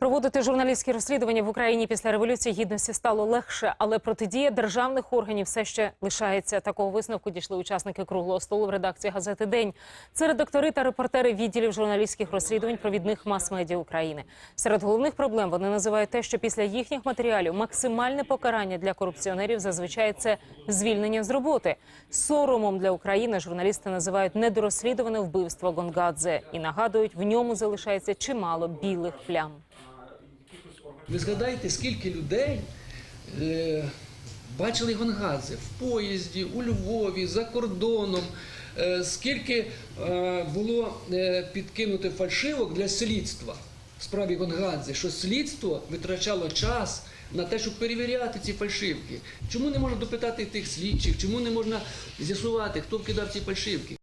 Проводити журналістські розслідування в Україні після революції гідності стало легше, але протидія державних органів все ще лишається. Такого висновку дійшли учасники круглого столу в редакції газети День. Це редактори та репортери відділів журналістських розслідувань провідних мас-медіа України. Серед головних проблем вони називають те, що після їхніх матеріалів максимальне покарання для корупціонерів зазвичай це звільнення з роботи. Соромом для України журналісти називають недорозслідуване вбивство Гонгадзе і нагадують, в ньому залишається чимало білих плям. Ви згадаєте, скільки людей е, бачили Гонгадзе в поїзді, у Львові, за кордоном, е, скільки е, було е, підкинуто фальшивок для слідства в справі Гонгадзе, що слідство витрачало час на те, щоб перевіряти ці фальшивки. Чому не можна допитати тих слідчих, чому не можна з'ясувати, хто вкидав ці фальшивки?